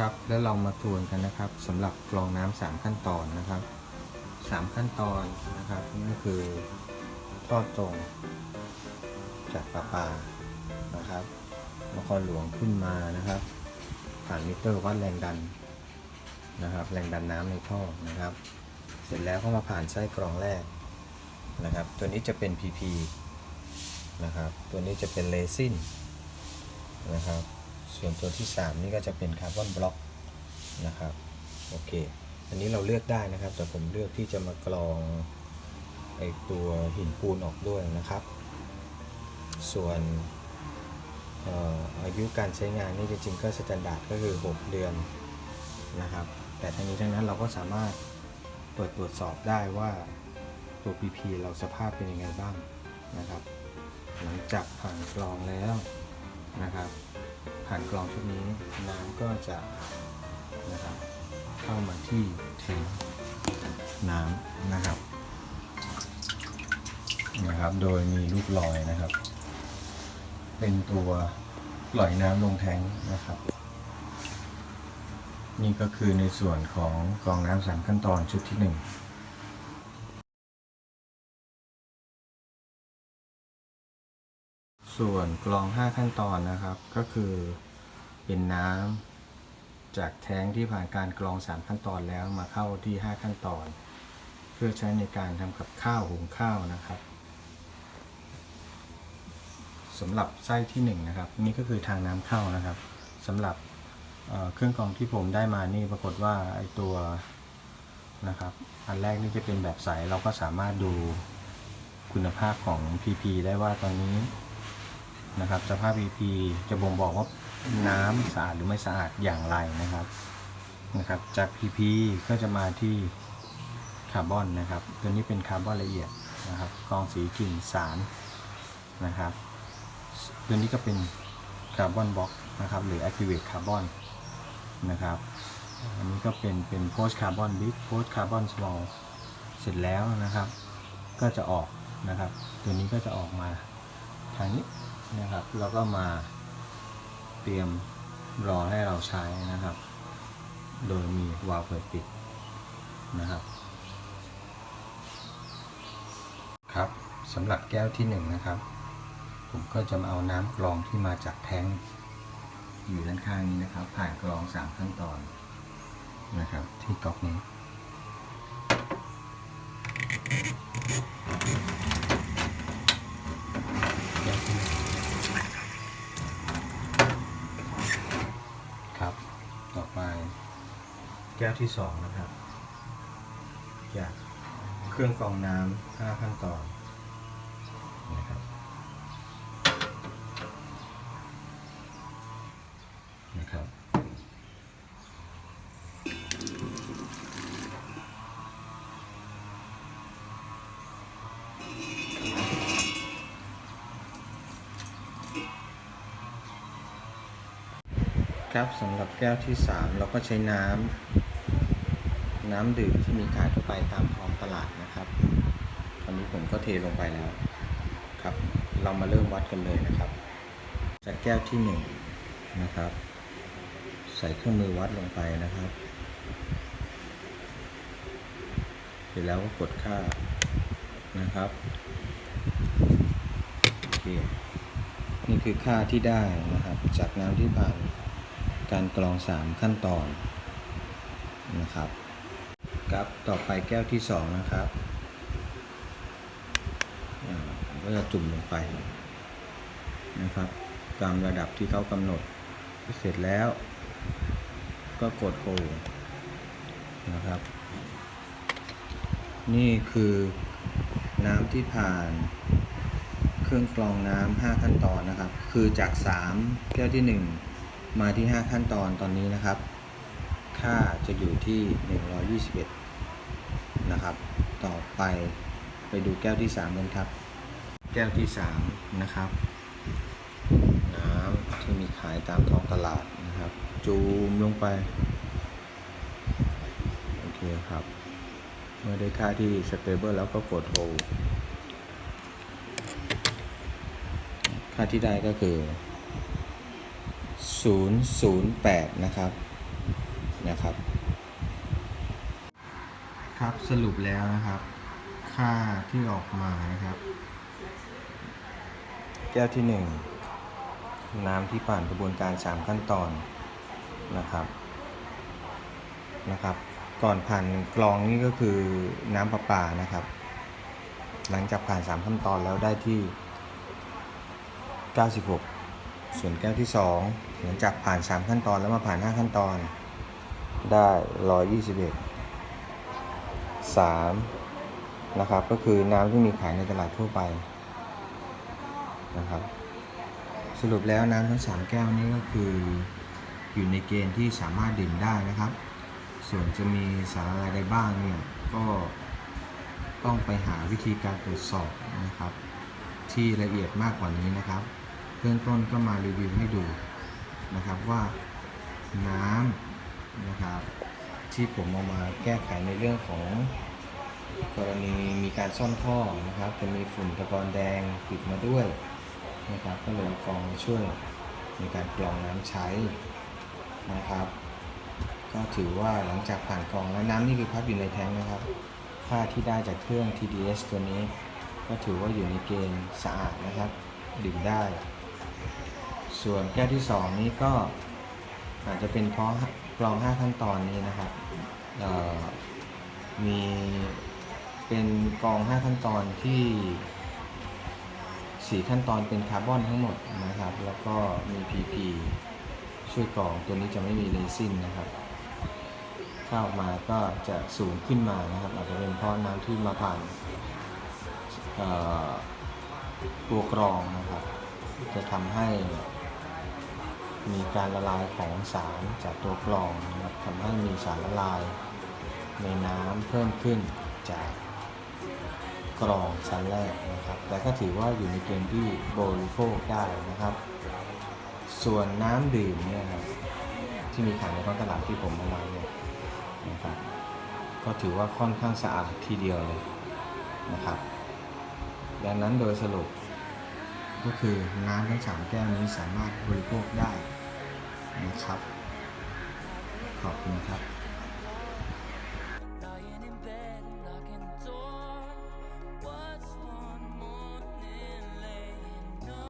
ครับ แล้วเรามาทวนกันนะครับสำหรับกรองน้ำสามขั้นตอนนะครับสามขั้นตอนนะครับนั่นคือทอดตรงจากประปานะครับนครหลวงขึ้นมานะครับ ผ่านมิเตอร์วัดแรงดันนะครับ แรงดันน้ำในท่อนะครับ เสร็จแล้วก็มาผ่านไส้กรองแรกนะครับ ตัวนี้จะเป็น PP นะครับ ตัวนี้จะเป็นเลซินนะครับ ส่วนตัวที่ 3 นี่ก็จะเป็นคาร์บอนบล็อกนะครับโอเคอันนี้เราเลือกได้นะครับ แต่ผมเลือกที่จะมากรองไอตัวหินปูนออกด้วยนะครับ ส่วนเอ่ออายุการใช้งานนี่จริงๆก็สแตนดาร์ดก็คือ 6 เดือนนะครับ แต่ทั้งนี้ทั้งนั้นเราก็สามารถตรวจตรวจสอบได้ว่าตัว PP เราสภาพเป็นยังไงบ้างนะครับ หลังจากผ่านกรองแล้วนะครับ ผ่านกรองชุดนี้น้ำก็จะนะครับเข้ามาที่แทงน้ำนะครับนะครับ โดยมีลูกลอยนะครับ เป็นตัวปล่อยน้ำลงแทงนะครับ นี่ก็คือในส่วนของกรองน้ำสามขั้นตอนชุดที่หนึ่ง ส่วนกรอง 5 ขั้นตอนนะครับก็คือเป็นน้ำจากแท้งที่ผ่านการกรอง 3 ขั้นตอนแล้วมาเข้าที่ 5 ขั้นตอน เพื่อใช้ในการทำกับข้าวหุงข้าวนะครับสำหรับไส้ที่1นะครับนี่ก็คือทางน้ำเข้านะครับสำหรับเเครื่องกรองที่ผมได้มานี่ปรากฏว่าไอตัวนะครับอันแรกนี่จะเป็นแบบใสเราก็สามารถดูคุณภาพของ PP ได้ว่าตอนนี้ นะครับ สภาพ EP จะบ่งบอกว่าน้ำสะอาดหรือไม่สะอาดอย่างไรนะครับนะครับ จาก PP ก็จะมาที่คาร์บอนนะครับ ตัวนี้เป็นคาร์บอนละเอียดนะครับกองสีกลิ่นสารนะครับ ตัวนี้ก็เป็นคาร์บอนบล็อกนะครับ หรือ activate carbon นะครับ อันนี้ก็เป็นเป็น post carbon big post carbon small เสร็จแล้วนะครับ ก็จะออกนะครับ ตัวนี้ก็จะออกมาทางนี้ นะครับแล้วก็มาเตรียมรอให้เราใช้นะครับ โดยมีวาล์วเปิดปิดนะครับ ครับสำหรับแก้วที่หนึ่งนะครับ ผมก็จะมาเอาน้ำกรองที่มาจากแท้งอยู่ด้านข้างนี้นะครับ ผ่านกรองสามขั้นตอนนะครับ ที่ก๊อกนี้ แก้วที่หนึ่งครับ ต่อไป แก้วที่สองนะครับ จากเครื่องกรองน้ำห้าขั้นตอนนะครับนะครับครับสำหรับแก้วที่ 3 เราก็ใช้น้ำ น้ำดื่มที่มีขายทั่วไปตามท้องตลาดนะครับ ตอนนี้ผมก็เทลงไปแล้วครับ เรามาเริ่มวัดกันเลยนะครับ จากแก้วที่1นะครับ ใส่เครื่องมือวัดลงไปนะครับเสร็จแล้วก็กดค่านะครับโอเคนี่คือค่าที่ได้นะครับ จากน้ำที่ผ่านการกรอง 3 ขั้นตอนนะครับ ครับ ต่อไปแก้วที่2นะครับก็จะจุ่มลงไปนะครับ ตามระดับที่เขากำหนด เสร็จแล้ว ก็กดโฮนะครับ นี่คือน้ำที่ผ่านเครื่องกรองน้ำ5ขั้นตอนนะครับ คือจาก 3 แก้วที่ 1 มาที่ 5 ขั้นตอนตอนนี้นะครับ ค่าจะอยู่ที่ 121 นะครับ ต่อไปไปดูแก้วที่3กันครับ แก้วที่3นะครับ น้ำที่มีขายตามท้องตลาดนะครับ จูมลงไป โอเคครับ เมื่อได้ค่าที่ stable แล้วก็กด hold ค่าที่ได้ก็คือ 008 นะครับ นะครับ ครับ สรุปแล้วนะครับ ค่าที่ออกมานะครับ แก้วที่ 1 น้ำที่ผ่านกระบวนการ 3 ขั้นตอนนะครับนะครับ ก่อนผ่านกรองนี่ก็คือน้ำประปานะครับ หลังจากผ่าน 3 ขั้นตอนแล้วได้ที่ 96 ส่วนแก้วที่ 2 หลังจากผ่าน 3 ขั้นตอนแล้วมาผ่าน 5 ขั้นตอนได้ 121 3นะครับก็คือน้ำที่มีขายในตลาดทั่วไปนะครับสรุปแล้วน้ำทั้ง 3 แก้วนี้ก็คืออยู่ในเกณฑ์ที่สามารถดื่มได้นะครับ ส่วนจะมีสารอะไรได้บ้างเนี่ยก็ต้องไปหาวิธีการตรวจสอบนะครับ ที่ละเอียดมากกว่านี้นะครับเบื้องต้นก็มารีวิวให้ดูนะครับว่าน้ำนะครับ ที่ผมเอามาแก้ไขในเรื่องของกรณีมีการซ่อมท่อนะครับ จะมีฝุ่นตะกอนแดงติดมาด้วยนะครับก็เลยกองช่วยในการกรองน้ำใช้นะครับ ก็ถือว่าหลังจากผ่านกรองแล้วน้ำนี่คือพักอยู่ในแทงนะครับ ค่าที่ได้จากเครื่อง TDS ตัวนี้ ก็ถือว่าอยู่ในเกณฑ์สะอาดนะครับ ดื่มได้ ส่วนแก้วที่ 2 นี้ก็อาจจะเป็นเพราะ กรอง 5 ขั้นตอนนี้นะครับมีเป็นกรอง 5 ขั้นตอนที่ 4 ขั้นตอนเป็นคาร์บอนทั้งหมดนะครับ แล้วก็มี PP ช่วยกรองตัวนี้จะไม่มีเรซินนะครับ เข้ามาก็จะสูงขึ้นมานะครับ อาจจะเป็นเพราะน้ำที่มาผ่านตัวกรองนะครับ จะทำให้ มีการละลายของสารจากตัวกรองนะครับทำให้มีสารละลายในน้ำเพิ่มขึ้นจากกรองชั้นแรกนะครับ แต่ก็ถือว่าอยู่ในเกณฑ์ที่บริโภคได้นะครับ ส่วนน้ำดื่มเนี่ยครับที่มีขายในท้องตลาดที่ผมเอามาเนี่ยนะครับก็ถือว่าค่อนข้างสะอาดทีเดียวเลยนะครับ ดังนั้นโดยสรุปก็คือน้ำทั้งสามแก้วนี้สามารถบริโภคได้ นะครับ ขอบคุณครับ